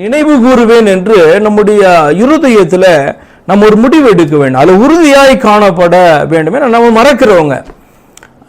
நினைவு கூறுவேன் என்று நம்முடைய இருதயத்தில் நம்ம ஒரு முடிவு எடுக்க வேண்டும். அது உறுதியாய் காணப்பட வேண்டும் ஏன்னா நம்ம மறக்கிறவங்க.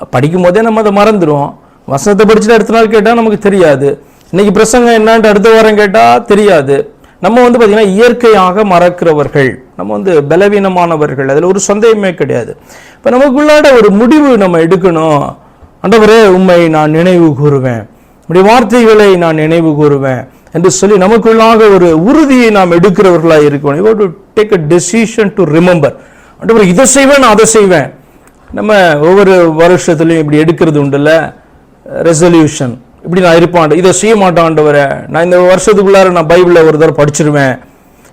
படிக்கும் போதே நம்ம அதை மறந்துடுவோம் வசனத்தை படிச்சுட்டு அடுத்த நாள் கேட்டால் நமக்கு தெரியாது. இன்னைக்கு பிரசங்கம் என்னான்ட்டு அடுத்த வாரம் கேட்டால் தெரியாது. நம்ம வந்து பார்த்திங்கன்னா இயற்கையாக மறக்கிறவர்கள். நம்ம வந்து பலவீனமானவர்கள். அதில் ஒரு சந்தேகமே கிடையாது. இப்போ நமக்குள்ளாட ஒரு முடிவு நம்ம எடுக்கணும். அண்டவரே உண்மை நான் நினைவு கூறுவேன். இப்படி வார்த்தைகளை நான் நினைவு கூறுவேன். என்று சொல்லி நமக்குள்ளாக ஒரு உறுதியை நாம் எடுக்கிறவர்களாக இருக்கணும். You to take a decision to remember and இதை செய்வேன் நான் அதை செய்வேன். நம்ம ஒவ்வொரு வருஷத்துலையும் இப்படி எடுக்கிறது உண்டுல்ல? ரெசல்யூஷன் இப்படி நான் இருப்பான் இதை செய்ய மாட்டான்டவரை நான் இந்த வருஷத்துக்குள்ளார நான் பைபிளில் ஒரு தடவை படிச்சிருவேன்.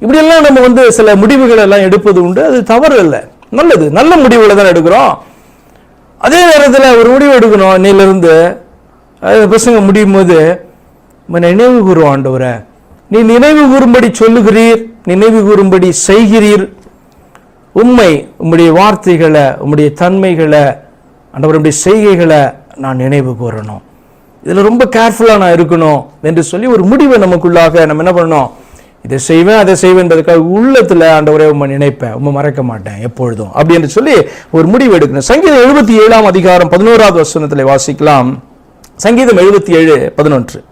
இப்படியெல்லாம் நம்ம வந்து சில முடிவுகள் எல்லாம் எடுப்பது உண்டு. அது தவறு இல்லை நல்லது. நல்ல முடிவுகளை தான் எடுக்கிறோம். அதே நேரத்தில் ஒரு முடிவு எடுக்கணும். இன்னையிலிருந்து. பசங்க முடியும் போது நினைவு கூறும் ஆண்டவரை. நீ நினைவு கூறும்படி சொல்லுகிறீர் நினைவு கூறும்படி செய்கிறீர். உண்மை உம்முடைய வார்த்தைகளை உம்முடைய தன்மைகளை ஆண்டவருடைய செய்கைகளை நான் நினைவு கூறணும். இதில் ரொம்ப கேர்ஃபுல்லாக நான் இருக்கணும் என்று சொல்லி ஒரு முடிவை நமக்குள்ளாக நம்ம என்ன பண்ணணும்? இதை செய்வேன் அதை செய்வேன்றதுக்காக உள்ளத்தில் ஆண்டவரே உண்மை நினைப்பேன். உண்மை மறக்க மாட்டேன் எப்பொழுதும். அப்படி என்று சொல்லி ஒரு முடிவு எடுக்கணும். சங்கீதம் எழுபத்தி ஏழாம் அதிகாரம் பதினோராவது வசனத்தில் வாசிக்கலாம். சங்கீதம் எழுபத்தி ஏழு பதினொன்று.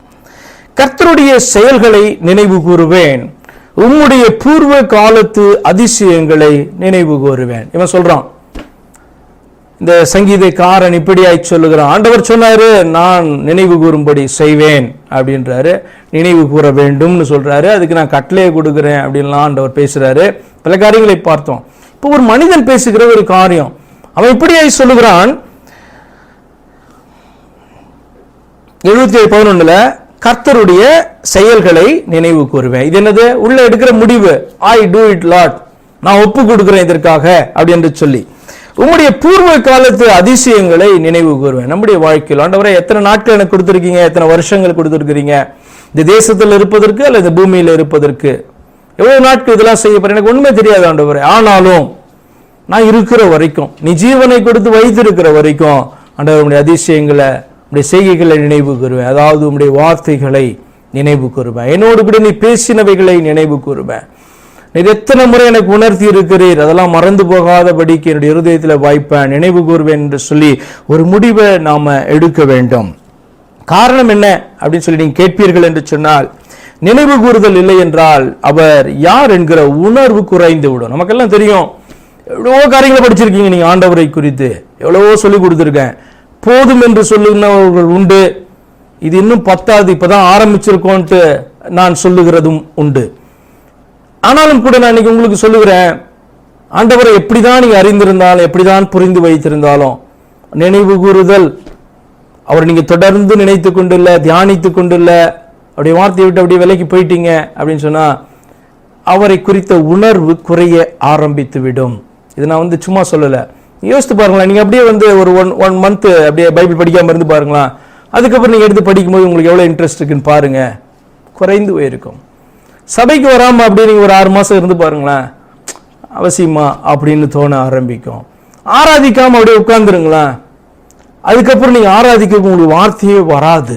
கர்த்தருடைய செயல்களை நினைவு கூறுவேன். உம்முடைய பூர்வ காலத்து அதிசயங்களை நினைவு கூறுவேன். இவன் சொல்றான். இந்த சங்கீதக்காரன் இப்படியாய் சொல்லுகிறான். ஆண்டவர் சொன்னாரு நான் நினைவு கூறும்படி செய்வேன் அப்படின்றாரு. நினைவு கூற வேண்டும்னு சொல்றாரு. அதுக்கு நான் கட்டளையை கொடுக்குறேன் அப்படின்லாம் ஆண்டவர் பேசுறாரு. பல காரியங்களை பார்த்தோம். இப்போ ஒரு மனிதன் பேசுகிற ஒரு காரியம். அவன் இப்படியாய் சொல்லுகிறான். எழுபத்தி ஏழு பதினொன்னுல கர்த்தருடைய செயல்களை நினைவு கூறுவேன். இது என்னது? உள்ள எடுக்கிற முடிவு. ஐ டூ இட் லாட் நான் ஒப்பு கொடுக்கிறேன் இதற்காக அப்படி என்று சொல்லி. உங்களுடைய பூர்வ காலத்து அதிசயங்களை நினைவு கூறுவேன். நம்முடைய வாழ்க்கையில் ஆண்டவரை எத்தனை நாட்கள் எனக்கு கொடுத்துருக்கீங்க? எத்தனை வருஷங்கள் கொடுத்துருக்கிறீங்க? இந்த தேசத்தில் இருப்பதற்கு அல்லது பூமியில் இருப்பதற்கு? எவ்வளவு நாட்கள் இதெல்லாம் செய்ய போறேன்? எனக்கு ஒண்ணுமே தெரியாது ஆண்டவரை. ஆனாலும் நான் இருக்கிற வரைக்கும் நீ ஜீவனை கொடுத்து வைத்திருக்கிற வரைக்கும் ஆண்டவருடைய அதிசயங்களை உம்முடைய செய்கைகளை நினைவு கூறுவேன். அதாவது உம்முடைய வார்த்தைகளை நினைவு கூறுவேன். என்னோடு கூட நீ பேசினவைகளை நினைவு கூறுவேன். நீர் எத்தனை முறை எனக்கு உணர்த்தி இருக்கிறீர்? அதெல்லாம் மறந்து போகாதபடிக்கு என்னுடைய இருதயத்தில் வாய்ப்பேன் நினைவு கூறுவேன் என்று சொல்லி ஒரு முடிவை நாம் எடுக்க வேண்டும். காரணம் என்ன அப்படின்னு சொல்லி நீங்கள் கேட்பீர்கள் என்று சொன்னால் நினைவு கூறுதல் இல்லை என்றால் அவர் யார் என்கிற உணர்வு குறைந்து விடும். நமக்கெல்லாம் தெரியும். எவ்வளவோ காரியங்களை படிச்சிருக்கீங்க நீங்கள் ஆண்டவரை குறித்து. எவ்வளவோ சொல்லி கொடுத்துருக்கேன். போதும் என்று சொல்லுகிறவர்கள் உண்டு. இது இன்னும் பத்தாது இப்பதான் ஆரம்பிச்சிருக்கோன்ட்டு நான் சொல்லுகிறதும் உண்டு. ஆனாலும் கூட நான் இன்னைக்கு உங்களுக்கு சொல்லுகிறேன் ஆண்டவரை எப்படிதான் நீங்க அறிந்திருந்தாலும் எப்படிதான் புரிந்து வைத்திருந்தாலும் நினைவு கூறுதல் அவர் நீங்க தொடர்ந்து நினைத்து கொண்டுள்ள தியானித்து கொண்டுள்ள அப்படியே வார்த்தையை விட்டு அப்படியே விலைக்கு போயிட்டீங்க அப்படின்னு சொன்னா அவரை குறித்த உணர்வு குறைய ஆரம்பித்து விடும் இது நான் வந்து சும்மா சொல்லலை. யோசித்து பாருங்களேன். நீங்கள் அப்படியே வந்து ஒரு ஒன் ஒன் மந்த்து அப்படியே பைபிள் படிக்காமல் இருந்து பாருங்களேன். அதுக்கப்புறம் நீங்கள் எடுத்து படிக்கும்போது உங்களுக்கு எவ்வளோ இன்ட்ரெஸ்ட் இருக்குன்னு பாருங்கள் குறைந்து போயிருக்கும். சபைக்கு வராமல் அப்படியே நீங்கள் ஒரு ஆறு மாதம் இருந்து பாருங்களேன். அவசியமா அப்படின்னு தோண ஆரம்பிக்கும். ஆராதிக்காமல் அப்படியே உட்காந்துருங்களேன் அதுக்கப்புறம் நீங்கள் ஆராதிக்க உங்களுக்கு வார்த்தையே வராது.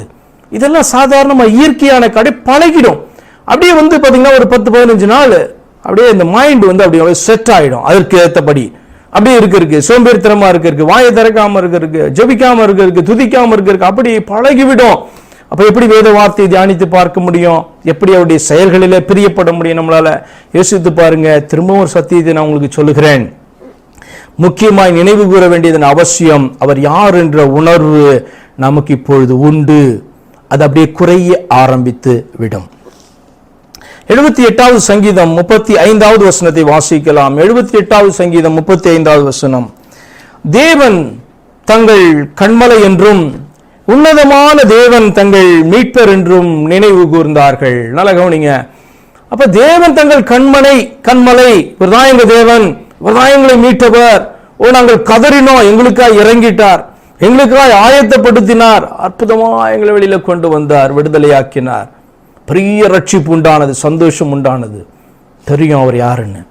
இதெல்லாம் சாதாரணமாக இயற்கையான கடை பழகிடும். அப்படியே வந்து பார்த்தீங்கன்னா ஒரு பத்து பதினஞ்சு நாள் அப்படியே இந்த மைண்டு வந்து அப்படியே செட் ஆகிடும் அதற்கு ஏற்றபடி அப்படியே இருக்க இருக்கு. சோம்பேறித்தனமா இருக்க இருக்கு. வாயை திறக்காம இருக்க இருக்கு. ஜபிக்காம இருக்க இருக்கு. துதிக்காம இருக்க இருக்கு. அப்படி பழகிவிடும். அப்ப எப்படி வேத வார்த்தையை தியானித்து பார்க்க முடியும்? எப்படி அவருடைய செயல்களிலே பிரியப்பட முடியும் நம்மளால? யோசித்து பாருங்க. திரும்பவும் ஒரு சத்தியத்தை நான் உங்களுக்கு சொல்லுகிறேன். முக்கியமாய் நினைவு கூற வேண்டியதன் அவசியம் அவர் யார் என்ற உணர்வு நமக்கு இப்பொழுது உண்டு. அது அப்படியே குறைய ஆரம்பித்து விடும். எழுபத்தி எட்டாவது சங்கீதம் முப்பத்தி ஐந்தாவது வசனத்தை வாசிக்கலாம். எழுபத்தி எட்டாவது சங்கீதம் முப்பத்தி ஐந்தாவது வசனம். தேவன் தங்கள் கண்மலை என்றும் உன்னதமான தேவன் தங்கள் மீட்பர் என்றும் நினைவு கூர்ந்தார்கள். நல்ல கவனிங்க. அப்ப தேவன் தங்கள் கண்மனை கண்மலை இவர்தான் எங்க தேவன் இவர்தான் எங்களை மீட்டவர். ஓ நாங்கள் கதறினோம் எங்களுக்காக இறங்கிட்டார். எங்களுக்காக ஆயத்தப்படுத்தினார். அற்புதமா எங்களை வெளியில கொண்டு வந்தார் விடுதலையாக்கினார். பெரிய ரட்சிப்பு உண்டானது சந்தோஷம் உண்டானது. தெரியும் அவர் யாருன்னு.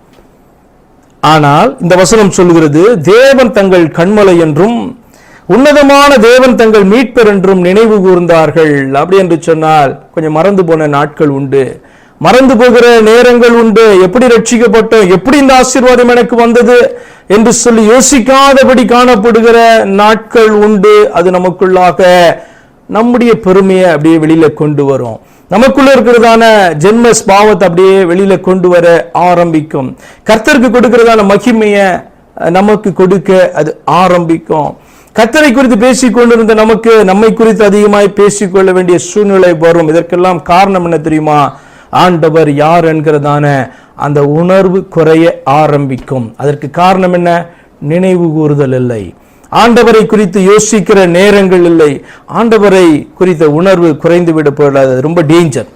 ஆனால் இந்த வசனம் சொல்லுகிறது தேவன் தங்கள் கண்மலை என்றும் உன்னதமான தேவன் தங்கள் மீட்பர் என்றும் நினைவு கூர்ந்தார்கள். அப்படி என்று சொன்னால் கொஞ்சம் மறந்து போன நாட்கள் உண்டு. மறந்து போகிற நேரங்கள் உண்டு. எப்படி ரட்சிக்கப்பட்டோம்? எப்படி இந்த ஆசீர்வாதம் எனக்கு வந்தது? என்று சொல்லி யோசிக்காதபடி காணப்படுகிற நாட்கள் உண்டு. அது நமக்குள்ளாக நம்முடைய பெருமையை அப்படியே வெளியில கொண்டு வரும். நமக்குள்ள இருக்கிறதான ஜென்ம ஸ்பாவத்தை அப்படியே வெளியில கொண்டு வர ஆரம்பிக்கும். கர்த்தருக்கு கொடுக்கிறதான மகிமையை நமக்கு கொடுக்க அது ஆரம்பிக்கும். கர்த்தரை குறித்து பேசிக் கொண்டிருந்த நமக்கு நம்மை குறித்து அதிகமாய் பேசிக்கொள்ள வேண்டிய சூழ்நிலை வரும். இதற்கெல்லாம் காரணம் என்ன தெரியுமா? ஆண்டவர் யார் என்கிறதான அந்த உணர்வு குறைய ஆரம்பிக்கும். அதற்கு காரணம் என்ன? நினைவு கூறுதல் இல்லை. ஆண்டவரை குறித்து யோசிக்கிற நேரங்கள் இல்லை. ஆண்டவரை குறித்த உணர்வு குறைந்து விட போடாது ரொம்ப டேஞ்சர்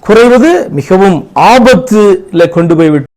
குறைவது மிகவும் ஆபத்துல கொண்டு போய்விட்டு